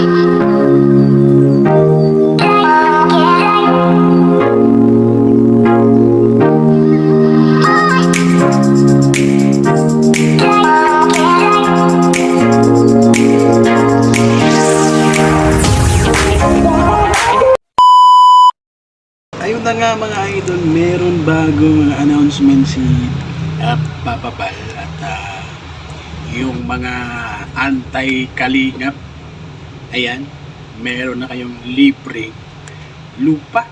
Ayun na nga mga idol, meron bagong announcement si uh, Papa Bal at ah, yung mga anti-kalingap. Ayan, meron na kayong libre lupa.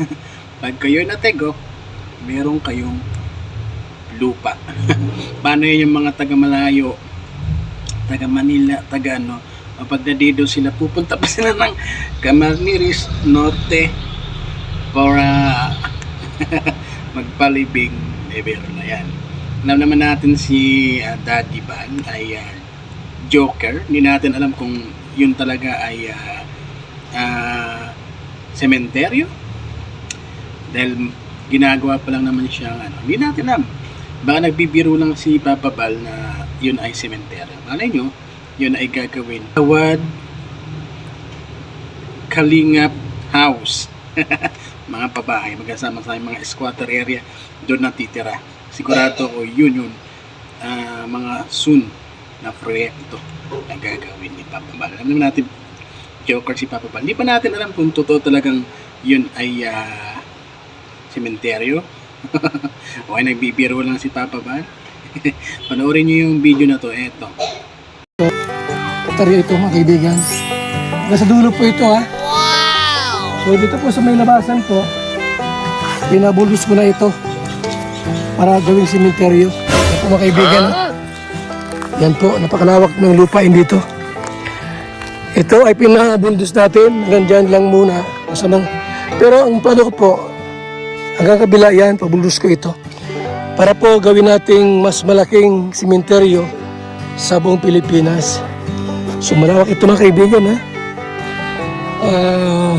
Pag kayo natego, meron kayong lupa. Paano yun yung mga taga Malayo, taga Manila, taga ano, kapag nandito sila, pupunta pa sila ng Camarines Norte para magpalibing Ebero na yan. Alam naman natin si ah, Daddy Ban ay ah, Joker. Hindi natin alam kung yun talaga ay ah, ah, sementeryo. Dahil ginagawa pa lang naman siya ano. Hindi natin alam. Baka nagbibiro lang si Papa Bal na yun ay sementeryo. Malay nyo, yun ay gagawin. Tawad Kalingap House. mga babae magkasama sa mga squatter area doon natitira sigurado o yun yun ah, mga soon na proyekto na gagawin ni Papa Bal alam naman natin joker si Papa Bal hindi pa natin alam kung totoo talagang yun ay ah, sementeryo o ay nagbibiro lang si Papa Bal panoorin nyo yung video na to eto Baterya ito mga kaibigan. Nasa dulo po ito ha. So dito po sa may labasan po, pinabulbos ko na ito para gawing simenteryo. Yan po mga kaibigan. ha. Yan po, napakalawak ng lupain dito. Ito ay pinabulbos natin, hanggang dyan lang muna. Masamang. Pero ang plano ko po, hanggang kabila yan, pabulbos ko ito. Para po gawin nating mas malaking simenteryo sa buong Pilipinas. So malawak ito mga kaibigan ha. Ah,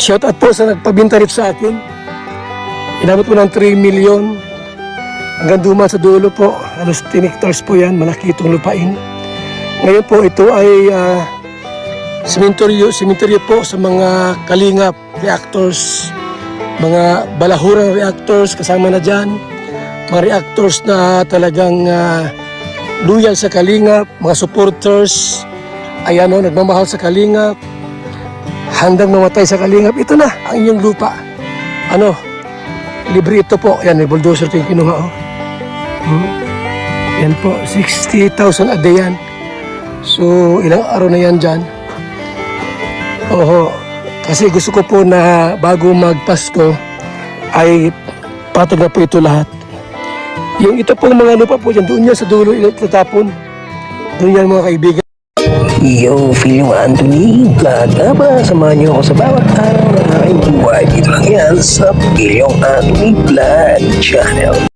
shout out po sa nagpabinta rito sa akin. Inabot ko ng 3 million. Hanggang duman sa dulo po. Halos 10 hectares po yan. Malaki itong lupain. Ngayon po ito ay uh, sementeryo, sementeryo po sa mga kalingap reactors. Mga balahurang reactors kasama na dyan. Mga reactors na talagang ah, loyal sa Kalingap, mga supporters, ayan o, nagmamahal sa Kalingap, handang mamatay sa Kalingap. Ito na, ang inyong lupa. Ano, libre ito po. Ayan, may bulldozer ito yung kinuha o. Hmm. Yan po, 60,000 a day yan. So, ilang araw na yan dyan. Oho, kasi gusto ko po na bago magpasko ay patag na po ito lahat. Yung ito pong mga lupa po dyan, doon yan sa dulo itatapon. Doon yan mga kaibigan. Yo, Philio Anthony, gagaba. Samahan niyo ako sa bawat araw ng aking buhay. Dito lang yan sa Philio Anthony Vlog Channel.